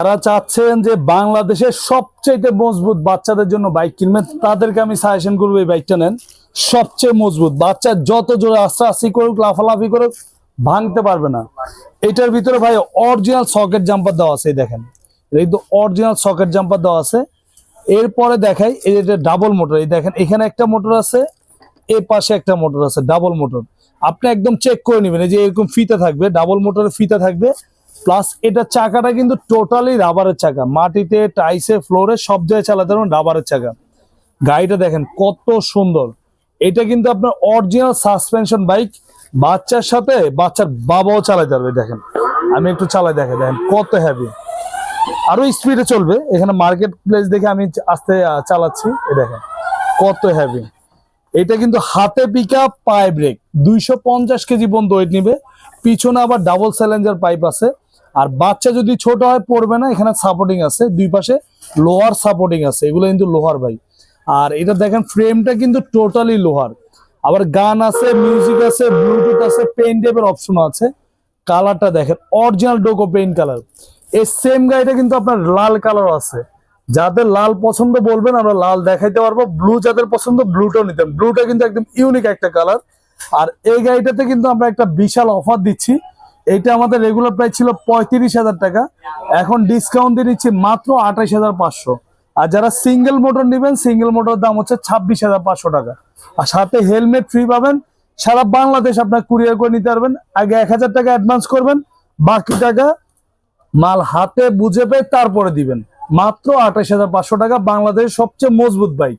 যারা চাচ্ছেন যে বাংলাদেশের সবচেয়ে মজবুত বাচ্চাদের জন্য বাইক কিনবেন, তাদেরকে আমি সাজেশন করব এই বাইকটা নেন। সবচেয়ে মজবুত বাচ্চা যত জোরে আস্তে আস্তে করুক, লাফালাফি করুক, ভাঙতে পারবে না। এটার ভিতরে ভাই অরিজিনাল সকেট জাম্পার দেওয়া আছে দেখেন। এই তো অরিজিনাল সকেট জাম্পার দেওয়া আছে। এরপরে দেখাই, এই যে ডাবল মোটর এই দেখেন, এখানে একটা মোটর আছে, এ পাশে একটা মোটর আছে ডাবল মোটর আপনি একদম চেক করে নেবেন, এই যে এরকম ফিতে থাকবে ডাবল মোটরের ফিতে থাকবে প্লাস এটা চাকাটা কিন্তু টোটালি রাবারের চাকা। মাটিতে টাইসে ফ্লোরে সব জায়গায় চালাতে পারবেন রাবারের চাকা। গাড়িটা দেখেন কত সুন্দর। এটা কিন্তু আপনার অরিজিনাল সাসপেনশন বাইক বাচ্চার সাথে বাচ্চার বাবাও চালাতে পারবে, দেখেন। আমি একটু চালাই দেখে, দেখেন কত হ্যাভি আরও স্পিডে চলবে। এখানে মার্কেট প্লেস দেখে আমি আস্তে চালাচ্ছি। এই দেখেন কত হ্যাভি এটা কিন্তু হাতে পিকা পায়ে ব্রেক দুইশো পঞ্চাশ কেজি পর্যন্ত ওয়েট নিবে। পিছনে আবার ডাবল স্যালেঞ্জার পাইপ আছে। আর বাচ্চা যদি ছোট হয়, পড়বে না। এখানে সাপোর্টিং আছে। দুই পাশে লোহার সাপোর্টিং আছে। এগুলো কিন্তু লোহার ভাই। আর এটা দেখেন ফ্রেমটা কিন্তু টোটালি লোহার। আবার গান আছে মিউজিক আছে ব্লুটুথ আছে পেন টেপের অপশন আছে। কালারটা দেখেন অরিজিনাল ডোকো পেইন্ট কালার এই সেম গাড়িটা কিন্তু আপনার লাল কালার আছে। যাদের লাল পছন্দ বলবেন, আমরা লাল দেখাইতে পারব। ব্লু যাদের পছন্দ ব্লুটাও নিতেন ব্লুটা কিন্তু একদম ইউনিক একটা কালার আর এই গাড়িটাতে কিন্তু আমরা একটা বিশাল অফার দিচ্ছি। এইটা আমাদের রেগুলার প্রাইস ছিল পঁয়ত্রিশ হাজার টাকা। এখন ডিসকাউন্ট দিয়ে দিচ্ছি মাত্র আঠাইশ হাজার পাঁচশো। আর যারা সিঙ্গেল মোটর নেবেন সিঙ্গেল মোটর দাম হচ্ছে ছাব্বিশ হাজার পাঁচশো টাকা। আর সাথে হেলমেট ফ্রি পাবেন, সারা বাংলাদেশ আপনার কুরিয়ার করে নিতে পারবেন। আগে এক হাজার টাকা অ্যাডভান্স করবেন, বাকি টাকা মাল হাতে বুঝে পেয়ে তারপরে দিবেন। মাত্র আঠাশ হাজার পাঁচশো টাকা বাংলাদেশের সবচেয়ে মজবুত বাইক